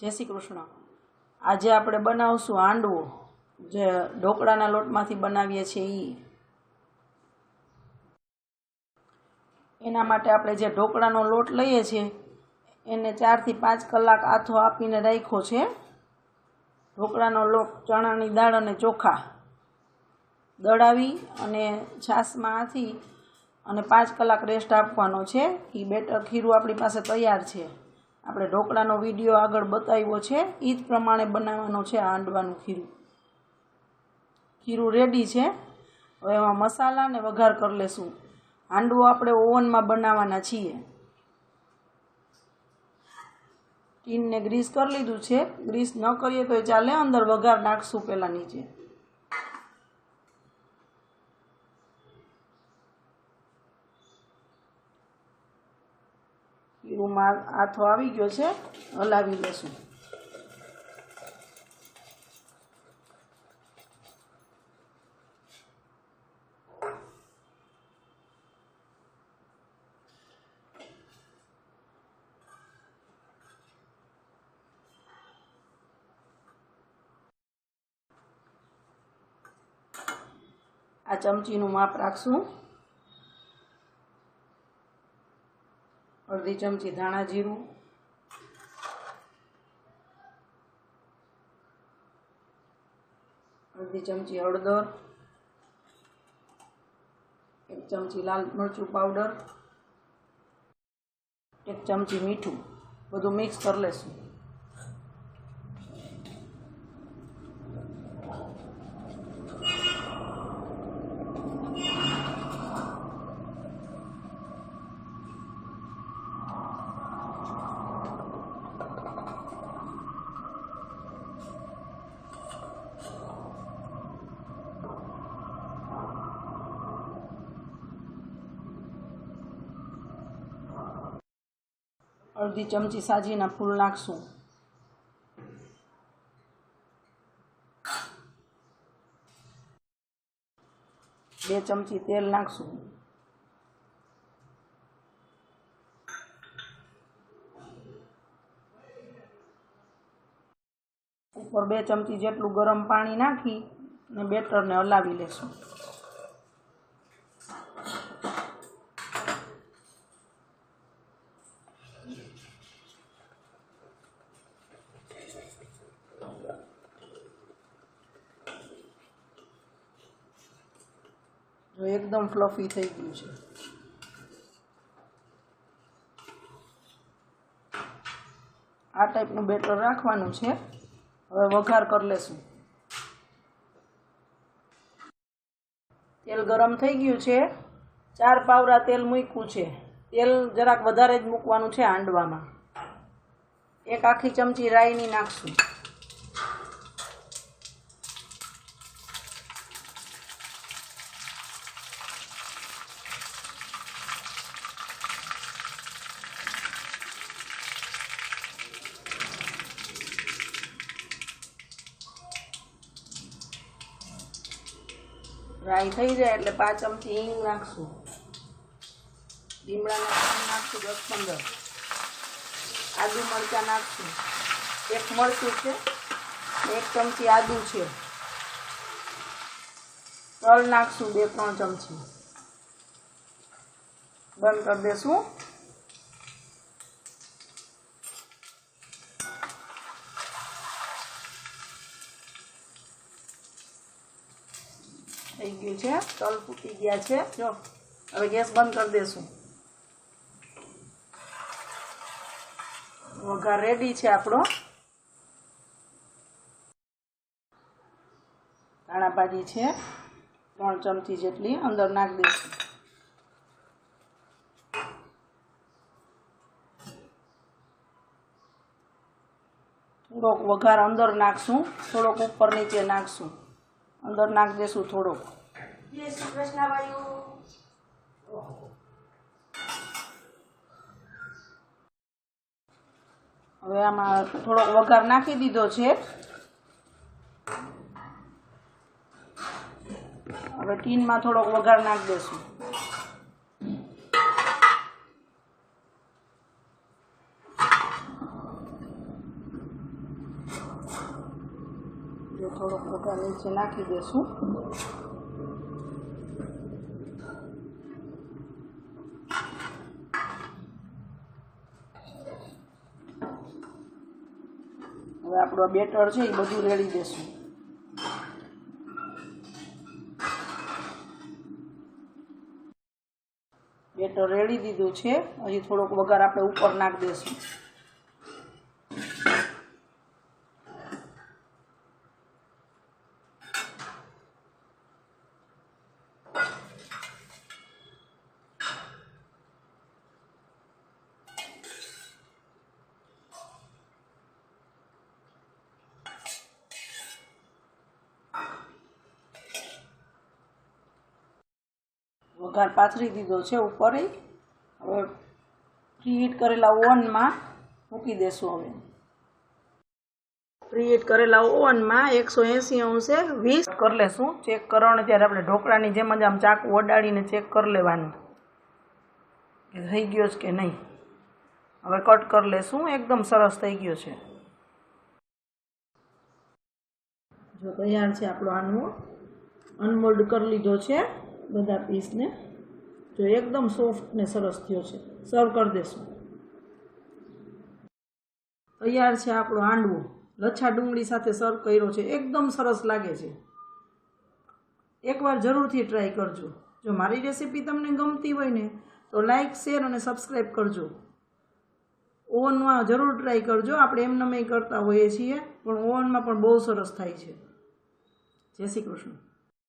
જય શ્રી કૃષ્ણ. આજે આપણે બનાવશું હાંડવો જે ઢોકળાના લોટમાંથી બનાવીએ છીએ એ એના માટે આપણે જે ઢોકળાનો લોટ લઈએ છીએ, એને ચારથી પાંચ કલાક આથો આપીને રાખ્યો છે. ઢોકળાનો લોટ ચણાની દાળ અને ચોખા દળાવી અને છાશમાં આથી અને પાંચ કલાક રેસ્ટ આપવાનો છે. એ બેટર ખીરું આપણી પાસે તૈયાર છે. આપણે ઢોકળાનો વીડિયો આગળ બતાવ્યો છે. એ જ પ્રમાણે બનાવવાનો છે આ હાંડવાનું ખીરું. ખીરું રેડી છે. હવે એમાં મસાલા ને વઘાર કરી લેશું. હાંડવો આપણે ઓવનમાં બનાવવાના છીએ. ટીનને ગ્રીસ કરી લીધું છે. ગ્રીસ ન કરીએ તો ચાલે, અંદર વઘાર નાખશું પહેલાં નીચે. ખીરુંમાં આથો આવી ગયો છે હલાવી લેશું. આ ચમચીનું માપ રાખશું. અડધી ચમચી ધાણા જીરું. અડધી ચમચી હળદર. એક ચમચી લાલ મરચું પાવડર. એક ચમચી મીઠું. બધું મિક્સ કરી લેશું. અડધી ચમચી સાજીના ફૂલ નાખશું. બે ચમચી તેલ નાખશું. ઉપર બે ચમચી જેટલું ગરમ પાણી નાખી અને બેટરને હલાવી લેશું. જો એકદમ ફ્લફી થઈ ગયું છે. આ ટાઈપનું બેટર રાખવાનું છે. હવે વઘાર કરી લેશું. તેલ ગરમ થઈ ગયું છે. ચાર પાવરા તેલ મૂક્યું છે. તેલ જરાક વધારે જ મૂકવાનું છે હાંડવામાં. એક આખી ચમચી રાઈની નાખશું. રાઈ થઈ જાય એટલે પાંચ ચમચી હિંગ નાખશું. લીમડાના પાન નાખશું દસ પંદર. આદુ મરચાં નાખશું. એક મરચું છે, એક ચમચી આદુ છે. તલ નાખશું બે ત્રણ ચમચી. બંધ કરી દેશું. થઈ ગયું છે. તલ ફૂટી ગયા છે. જો, હવે ગેસ બંધ કરી દેશું. વઘાર રેડી છે આપણો. ધાણા ભાજી છે. ત્રણ ચમચી જેટલી અંદર નાખી દઈશું થોડોક વઘાર અંદર નાખશું. થોડોક ઉપર નીચે નાખશું. અંદર નાખ દેશું ભાઈઓ. હવે આમાં થોડોક વઘાર નાખી દીધો છે. હવે ટીનમાં થોડોક વઘાર નાખી દેશું. થોડોક વઘાર નીચે નાખી દેશું. હવે આપણું બેટર છે એ બધું રેડી દેશું. બેટર રેડી દીધું છે. હજી થોડોક વઘાર આપણે ઉપર નાખી દેશું. વઘાર પાથરી દીધો છે ઉપર હવે પ્રીહીટ કરેલા ઓવનમાં મૂકી દેશું હવે. પ્રીહીટ કરેલા ઓવનમાં એકસો એંસી અંશે વીસ કરી લેશું. ચેક કરવાનું ત્યારે આપણે ઢોકળાની જેમ જ આમ ચાકુ ઓડાડીને ચેક કરી લેવાનું. થઈ ગયો છે કે નહીં. હવે કટ કરી લેશું. એકદમ સરસ થઈ ગયો છે. જો તૈયાર છે આપણો આનો. અનમોલ્ડ કરી લીધો છે. બધા પીસને જો એકદમ સોફ્ટ ને સરસ થયો છે. સર્વ કરી દેશું. તૈયાર છે આપણો હાંડવો લચ્છા ડુંગળી સાથે સર્વ કર્યો છે. એકદમ સરસ લાગે છે. એકવાર જરૂરથી ટ્રાય કરજો. જો મારી રેસીપી તમને ગમતી હોય ને, તો લાઈક શેર અને સબસ્ક્રાઈબ કરજો. ઓવનમાં જરૂર ટ્રાય કરજો. આપણે એમ નમે કરતા હોઈએ છીએ, પણ ઓવનમાં પણ બહુ સરસ થાય છે. જય શ્રી કૃષ્ણ.